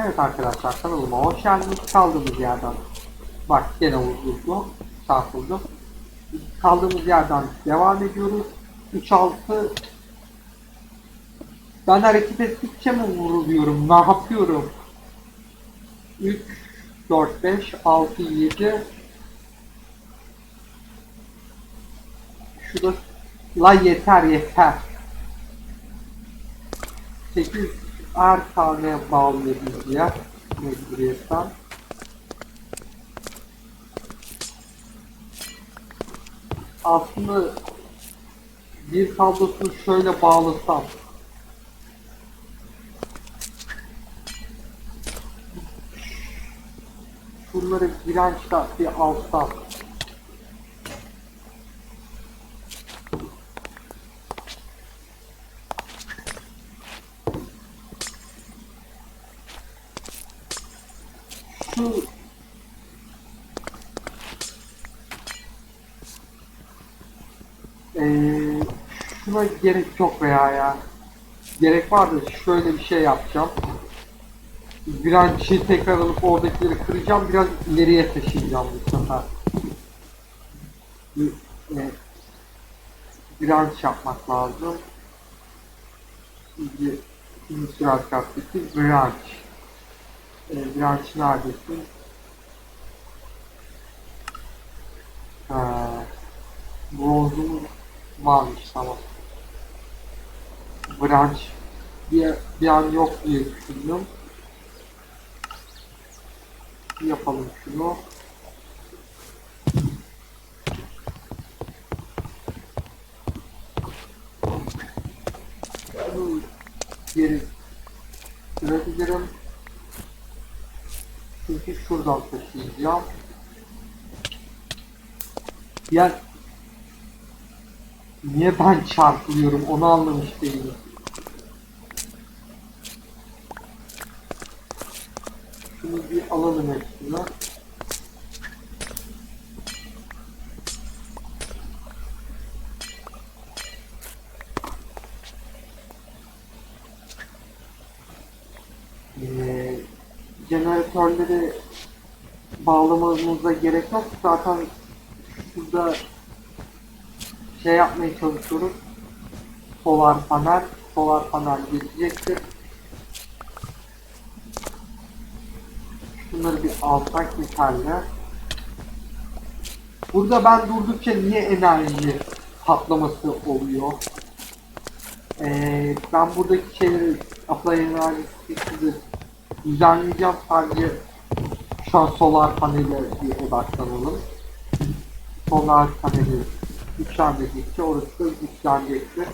Evet arkadaşlar kanalıma hoş geldiniz. Kaldığımız yerden bak gene vuruldu. Çarpıldı. Kaldığımız yerden devam ediyoruz. 3-6 ben hareket ettikçe mi vuruluyorum? Ne yapıyorum? 3 4 5 6 7 Şurada la yeter yeter. 8 er tane bağlıyorduk ya mecburiyetten. Aslında bir kablosunu şöyle bağlasam şunları dirençle bir alsam şu Eee şuna gerek yok veya ya. Gerek var da şöyle bir şey yapacağım. Direnci tekrar alıp oradakileri kıracağım. Biraz ileriye taşıyacağım bu sefer. Bir, e, direnç yapmak lazım. Şimdi sürat kaptaki direnç. E, direnç neredesin? Ha, bronzumuz varmış tamam. Branch bir, bir an yok diye düşündüm. Yapalım şunu. Geri sürebilirim. Çünkü şuradan taşıyacağım. Ya niye ben çarpılıyorum onu anlamış değilim. Şunu bir alalım hepsine. Ee, jeneratörleri bağlamamıza gerek yok. Zaten şurada şey yapmaya çalışıyoruz. Solar panel, solar panel geçecektir. Şunları bir alsak yeterli. Burada ben durdukça niye enerji patlaması oluyor? Ee, ben buradaki şeyleri apply enerjisi düzenleyeceğim sadece şu an solar panele bir odaklanalım. Solar paneli güçlendirdikçe orası da güçlenecektir.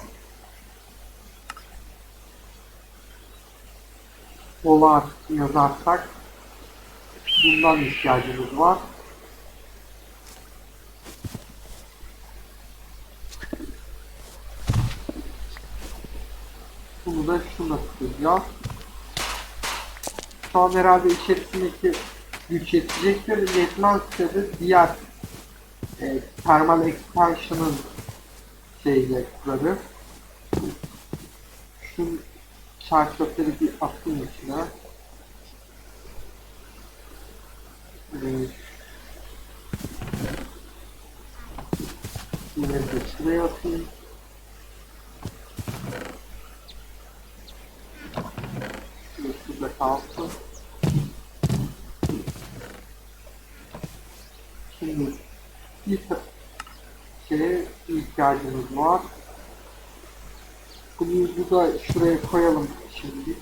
Solar yazarsak bundan ihtiyacımız var. Bunu da şuna tutacağız. Şu an herhalde içerisindeki güç yetecektir. Yetmezse de diğer e, thermal expansion'ın şeyle kurarı. Şu çarşafları bir atayım içine. Ee, Yine de şuraya atayım. Şurada, şurada kalsın. Şimdi bir şeye ihtiyacımız var. Bunu da şuraya koyalım şimdi.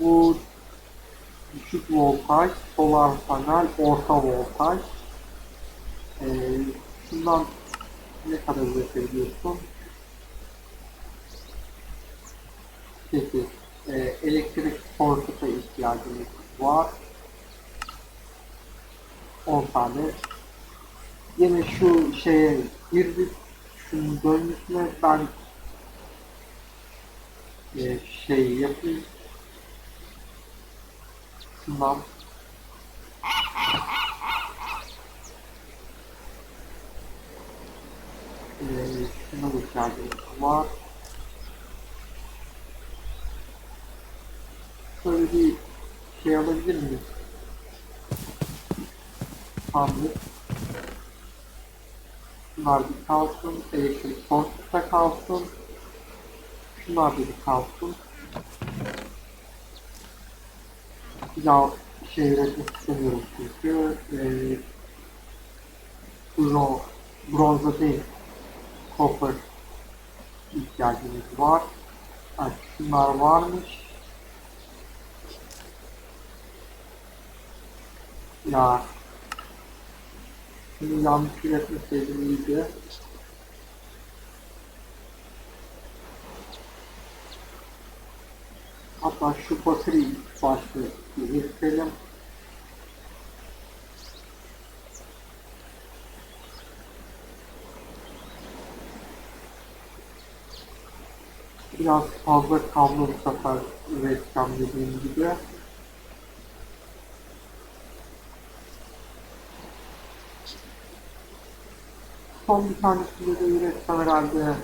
Bu voltaj, solar panel, orta voltaj. Ee, şundan ne kadar üretebiliyorsun? Peki, e, elektrik source'a ihtiyacımız var. 10 tane. Yine şu şeye girdik. Şunun dönmesine ben e, şey yapayım. Şundan Ee, şuna ihtiyacımız var. Şöyle bir şey alabilir miyiz? Sandık. Şunlar bir kalsın. Elektrik sonsuzda kalsın. Şunlar bir kalsın. Daha şey üretmek istemiyorum çünkü. Ee, bron, bronza değil. Copper ihtiyacımız var. Evet, şunlar varmış. Ya şunu yanlış üretmeseydim iyiydi. Hatta şu bakırı başta bir üretelim. Biraz fazla kablo bu sefer üreteceğim dediğim gibi. Son bir tanesini de üretsem herhalde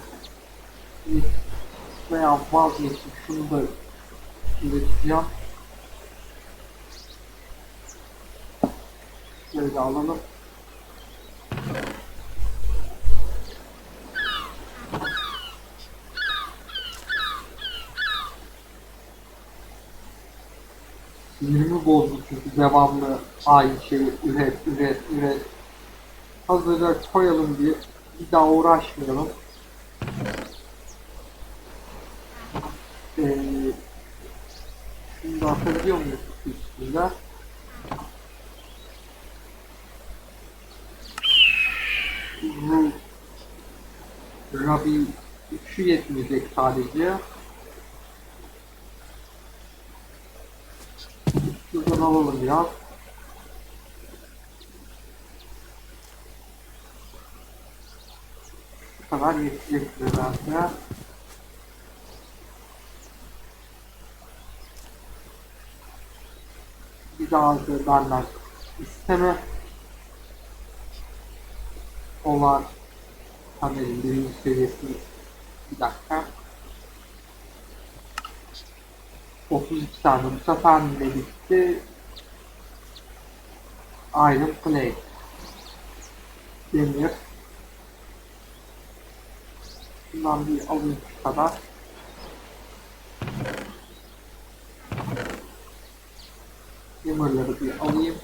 veya vazgeçip şunu da üreteceğim. Şöyle alalım. Sinirimi bozdu çünkü devamlı aynı şeyi üret, üret, üret. Hazırda koyalım diye bir daha uğraşmayalım. Ee, da atabiliyor muyuz üstünde? Rabi şu yetmeyecek sadece. Şuradan alalım biraz. Bu kadar yetecektir herhalde. Bir daha da benden isteme olan panelin birinci seviyesini bir dakika 32 tane sefer ne bitti Iron Plate Demir Bundan bir alayım kadar Demirleri bir alayım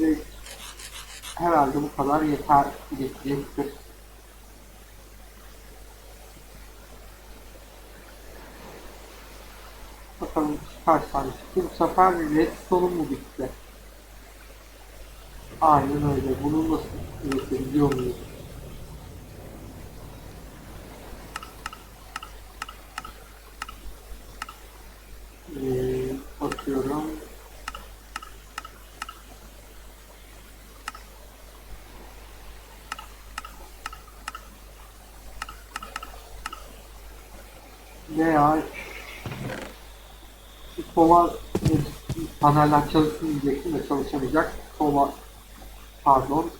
direkt herhalde bu kadar yeter yetecektir. Bakalım kaç tane çıktı. Bu sefer redstone mu bitti? Aynen öyle. Bunu nasıl üretebiliyor muyuz? Ee, bakıyorum. Veya şu sola paneller çalışsın diyecektim de çalışamayacak. Sola pardon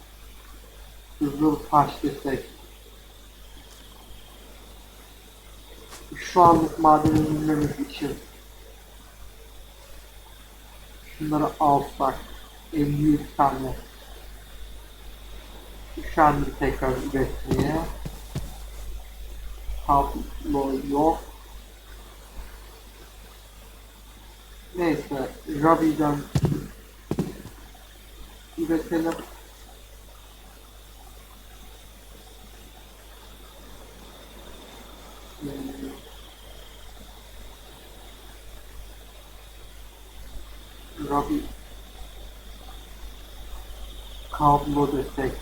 hızlı taş destek. Şu anlık madeni inmemiz için şunları alsak 53 tane bir tekrar üretmeye tablo yok. Neyse, Rabi'den üretelim. Rabi kablo destek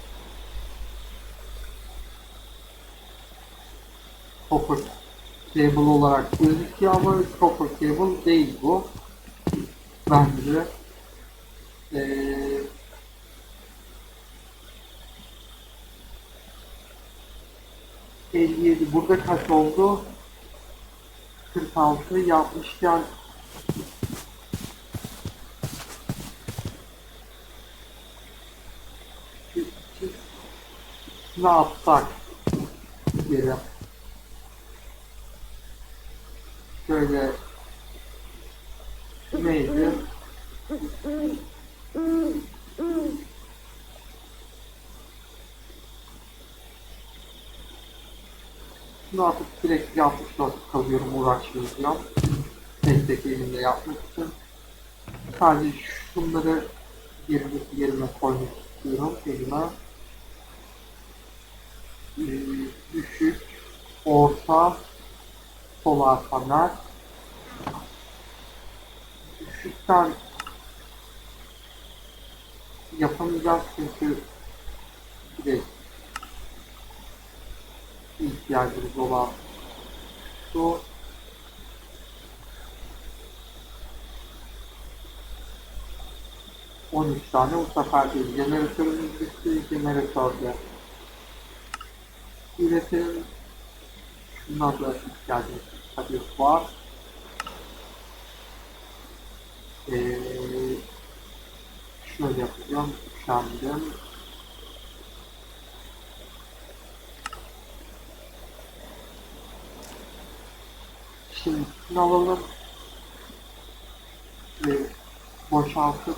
copper cable olarak gözüküyor ama copper cable değil bu. Bence ee, 57. Burada kaç oldu? 46 yapmışken ne yapsak diyelim. Şöyle neydi? Şunu atıp direkt 64 kalıyorum uğraşmayacağım. Tek tek elimle yapmak için. Sadece şunları yerine, yerine koymak istiyorum elime. Ee, düşük, orta, solar panel. Düşükten yapamayacağız çünkü direkt ihtiyacımız olan şu on üç tane bu sefer değil. Jeneratörümüz bitti. Jeneratörde üretim şuna da ihtiyacımız var. Ee, şöyle yapacağım. Üşendim. Şimdi alalım ve boşaltıp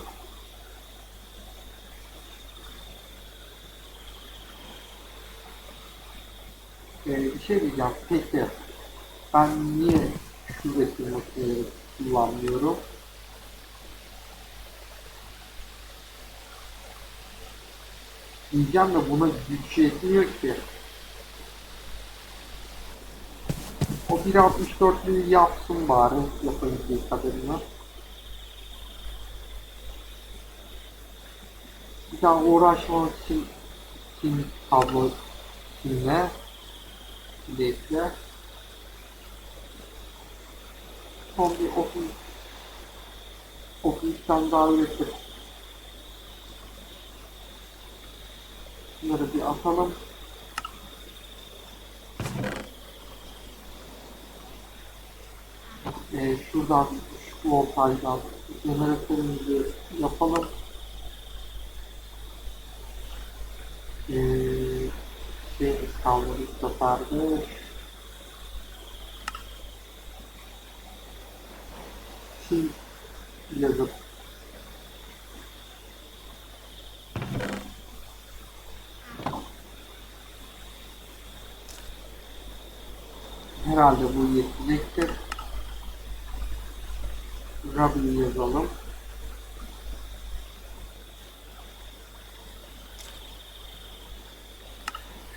Ee, bir şey diyeceğim. Peki ben niye şu resim makineleri kullanmıyorum? Diyeceğim de buna güç yetmiyor ki. O 1.64'lüğü yapsın bari yapabildiği kadarını. Bir daha uğraşmamak için kim tablo kimle bekle. Son bir 30 30 tane. Bunları bir atalım. Ee, şuradan şu voltajdan jeneratörümüzü yapalım. Ee, şeyimiz bu sefer de. Şimdi yazıp herhalde bu yetecektir. Rabi'yi yazalım.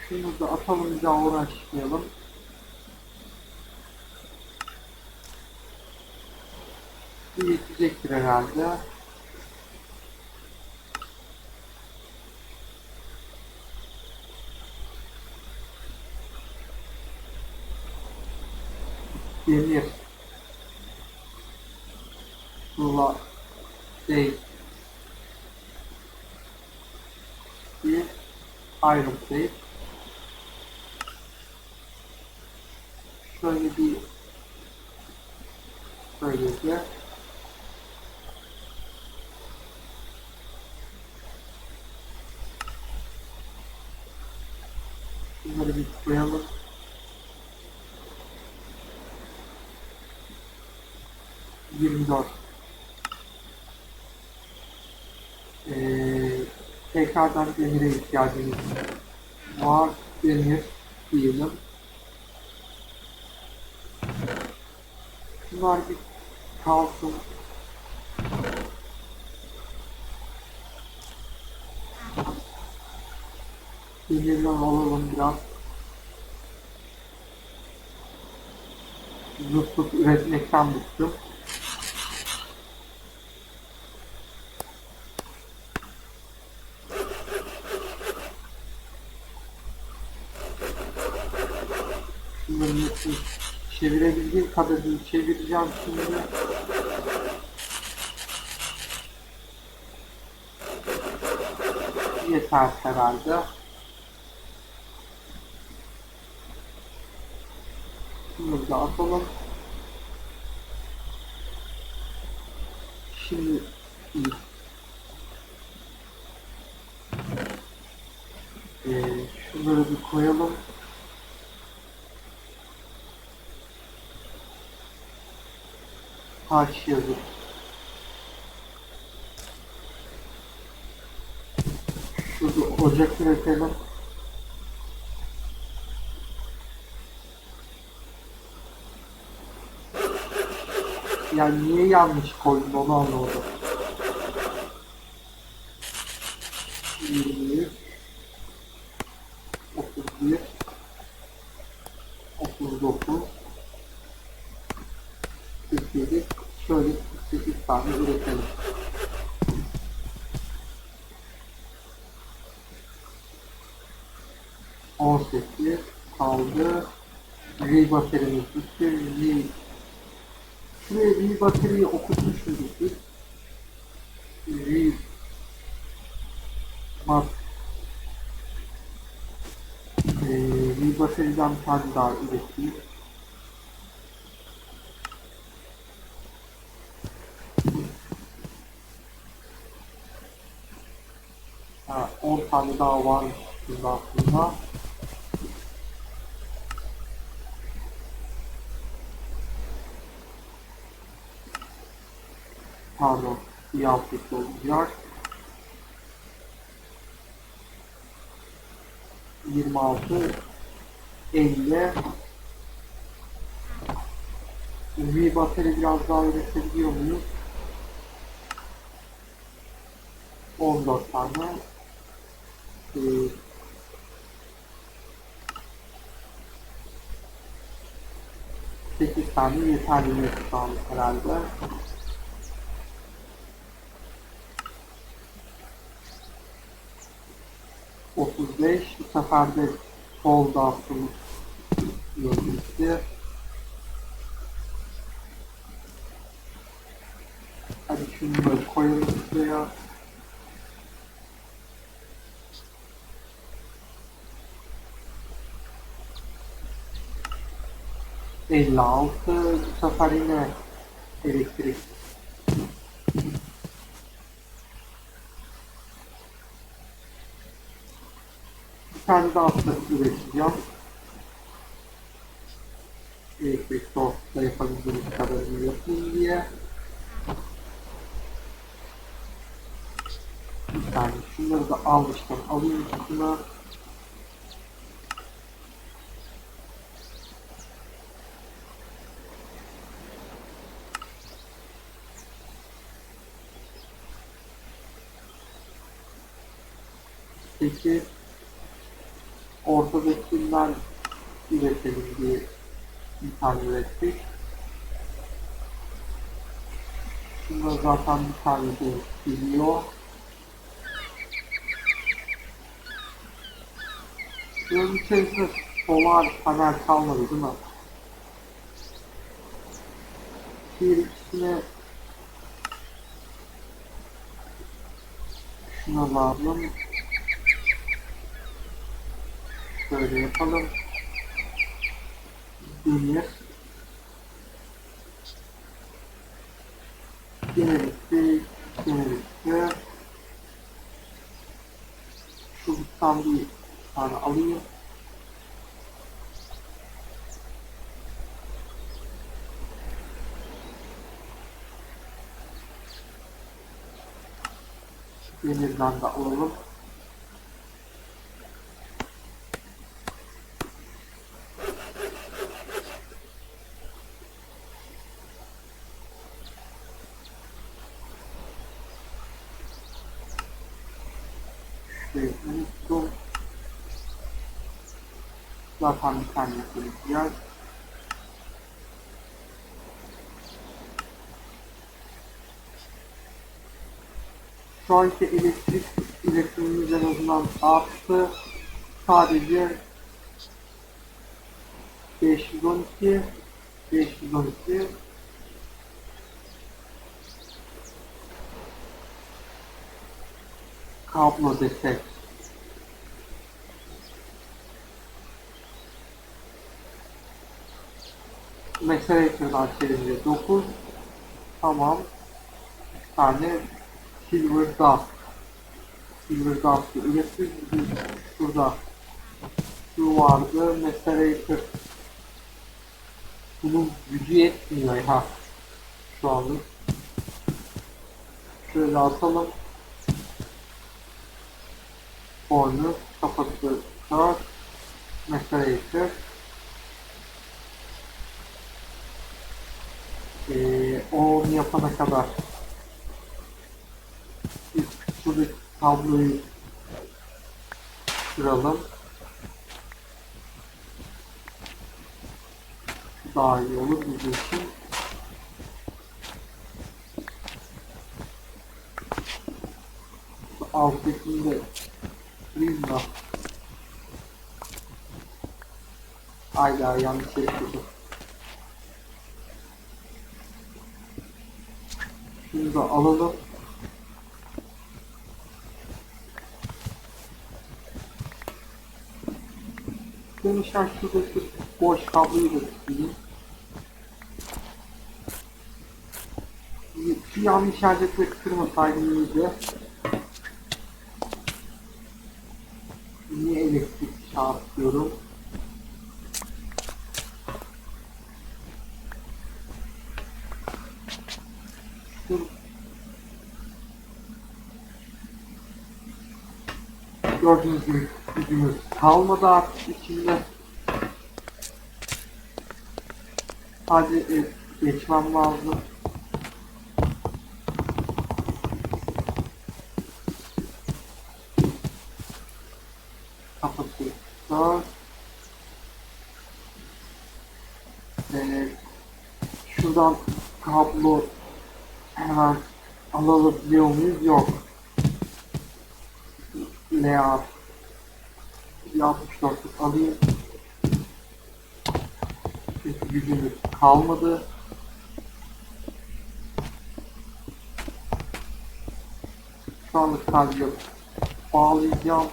Şunu da atalım bir daha uğraşmayalım. Bu yetecektir herhalde. Demir. Sula. Şey. Bir. Iron plate. Şöyle bir böylece Bunları bir koyalım. Yirmi dört. Ee, tekrardan demire ihtiyacımız var. Demir diyelim. Bunlar bir kalsın. Demirden alalım biraz. Zıplık üretmekten bıktım. Şunların hepsini çevirebildiğim kadarını çevireceğim şimdi. Yeter herhalde. Şunları da atalım. Şimdi ee, şunları bir koyalım. Taş yazıp Şurada ocak üretelim. Yani niye yanlış koydun onu anlamadım. Mat ee, V bataryeden bir tane daha üreteyim. Ha, 10 tane daha varmış şimdi aslında. Pardon, bir altlık olacak. 26 50 V batarya biraz daha üretebiliyor muyuz? 14 tane ee, sekiz tane yeterli an herhalde. De sol dağıtım yönelikti. Hadi şunları koyalım şuraya. Elli altı. Bu sefer yine elektrik Daha aslında üreteceğim. Elektrik soğukta yapabildiğimiz kadarını yapayım diye. Bir tane şunları da almıştım. Alayım şuna. Peki ortadakinden üretelim diye bir tane ürettik. Şunda zaten bir tane de biliyor. Bunun içerisinde solar panel kalmadı değil mi? Bir ikisine şuna lazım. Şöyle yapalım. Demir. Yine bitti. Yine bitti. Şu buttan bir tane alayım. Demirden de alalım. Şurayı unuttum. Zaten bir tane yapacağız. Şu anki elektrik üretimimiz en azından arttı. Sadece 512 512 kablo destek Macerator'dan çevirince 9. Tamam. Bir tane Silver Dust. Silver Dust'ı ürettik. Biz Şurada şu vardı. Macerator. Bunun gücü yetmiyor ha. Şu anlık. Şöyle atalım. Boynu, kafası, kör, Macerator. Ee, o onu yapana kadar şuradaki tabloyu kıralım. Daha iyi olur bizim için. Alttakini de kırayım da. Hayda yanlış şey. Şunu da alalım. Demişler şuradaki boş kabloyu da tutayım. Şu yanlış yerde kırmasaydım iyiydi. Niye elektrik çarpıyorum? Gördüğünüz gibi gücümüz kalmadı artık içinde. Hadi e, geçmem lazım. Kapatıyoruz. Ee, şuradan kablo hemen alabiliyor muyuz? Yok. Layout 64'lük alayım. Çünkü gücümüz kalmadı. Şu anlık sadece bağlayacağım.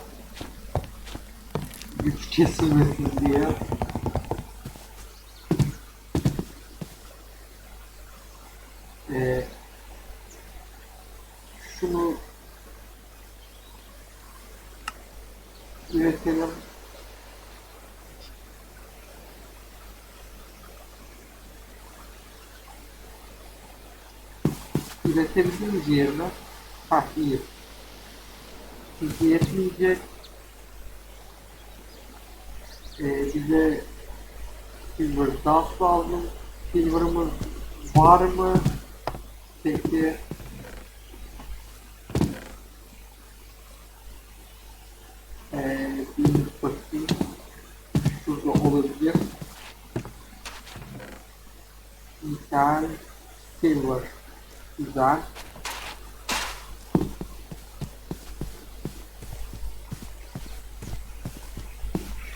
Güç kesilmesin diye. Ee, şunu üretelim. Üretebildiğimiz miyiz yerine? Hah iyi. Çünkü yetmeyecek. Ee, bize Silver Dust lazım. Silver'ımız var mı? Peki. Ee, bir bakayım. Şurada olabilir. Nickel, Silver. Güzel.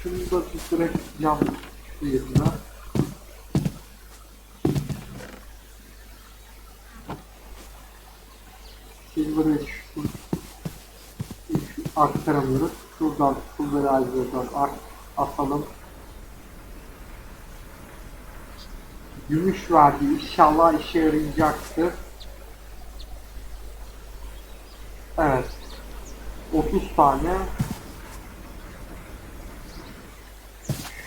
Şunu da bırakacağım şu yerine. Silver'ı şu, şu aktaramıyoruz. Şuradan pulverizer'dan at, atalım. Gümüş verdi. İnşallah işe yarayacaktır. Evet. 30 tane.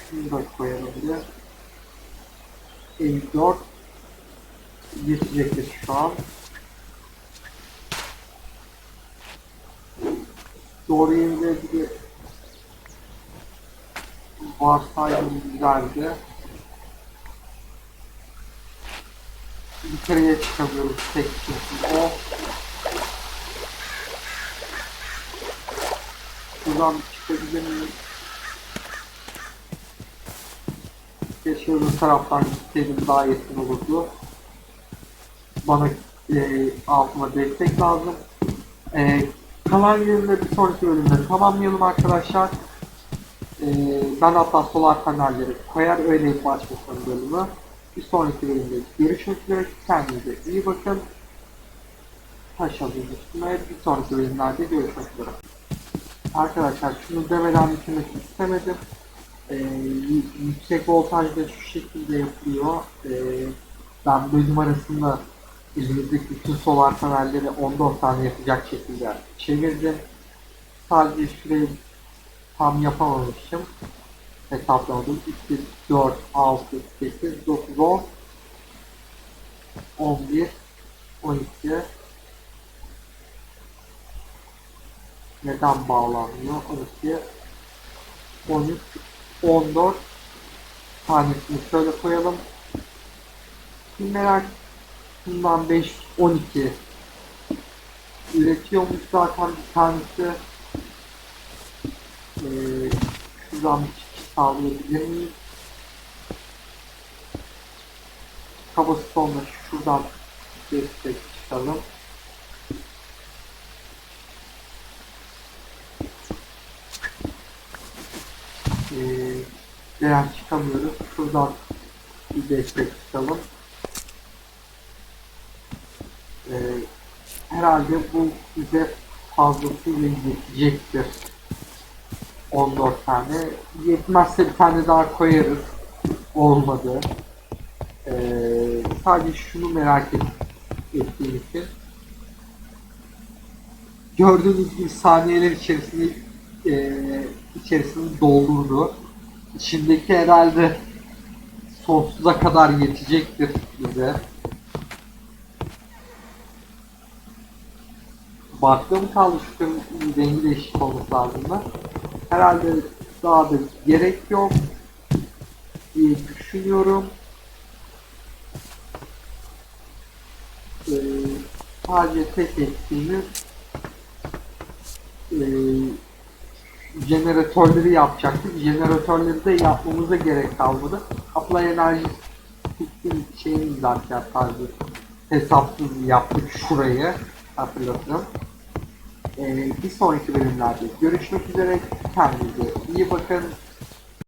Şunu da koyalım bir de. 54 geçecektir şu an. Doğru yerinde bir varsaydım güzeldi. Yukarıya çıkamıyoruz tek çünkü o. Buradan çıkabilir miyim? Keşke öbür taraftan gitseydim daha yakın olurdu. Bana e, altıma destek lazım. E, kalan yerinde bir sonraki bölümde tamamlayalım arkadaşlar. E, ben hatta solar panelleri koyar öyle başlasın bölümü. Bir sonraki bölümde görüşmek üzere. Kendinize iyi bakın. Taş alayım üstüme. Bir sonraki bölümlerde görüşmek üzere. Arkadaşlar şunu demeden bitirmek istemedim. Ee, yüksek voltajda şu şekilde yapılıyor. Ee, ben bölüm arasında elimizdeki bütün solar panelleri 14 tane yapacak şekilde çevirdim. Sadece şurayı tam yapamamışım. Hesaplamadım. 2, 4, 6, 8, 9, 10, 11, 12, neden bağlanmıyor? 12, 13, 14 tanesini şöyle koyalım. Merak bundan 5, 12 üretiyormuş zaten bir tanesi. Ee, şuradan bir çıkış sağlayabilir miyiz? Cobblestone'la şuradan destek çıkalım. Ee, direnç çıkamıyoruz. Şuradan bir destek çıkalım. Ee, herhalde bu bize fazlasıyla yetecektir. 14 tane. Yetmezse bir tane daha koyarız. Olmadı. Ee, sadece şunu merak et, ettiğim için. Gördüğünüz gibi saniyeler içerisinde e, içerisini doldurdu. İçindeki herhalde sonsuza kadar yetecektir bize. Baktığım kaldı şu kırmızı rengi değişik olması lazım da. Herhalde daha da gerek yok diye düşünüyorum. Ee, sadece tek eksiğimiz e, jeneratörleri yapacaktık. Jeneratörleri de yapmamıza gerek kalmadı. Apply enerji şeyini zaten sadece hesapsız yaptık şurayı hatırlatın. Ee, bir sonraki bölümlerde görüşmek üzere. Kendinize iyi bakın.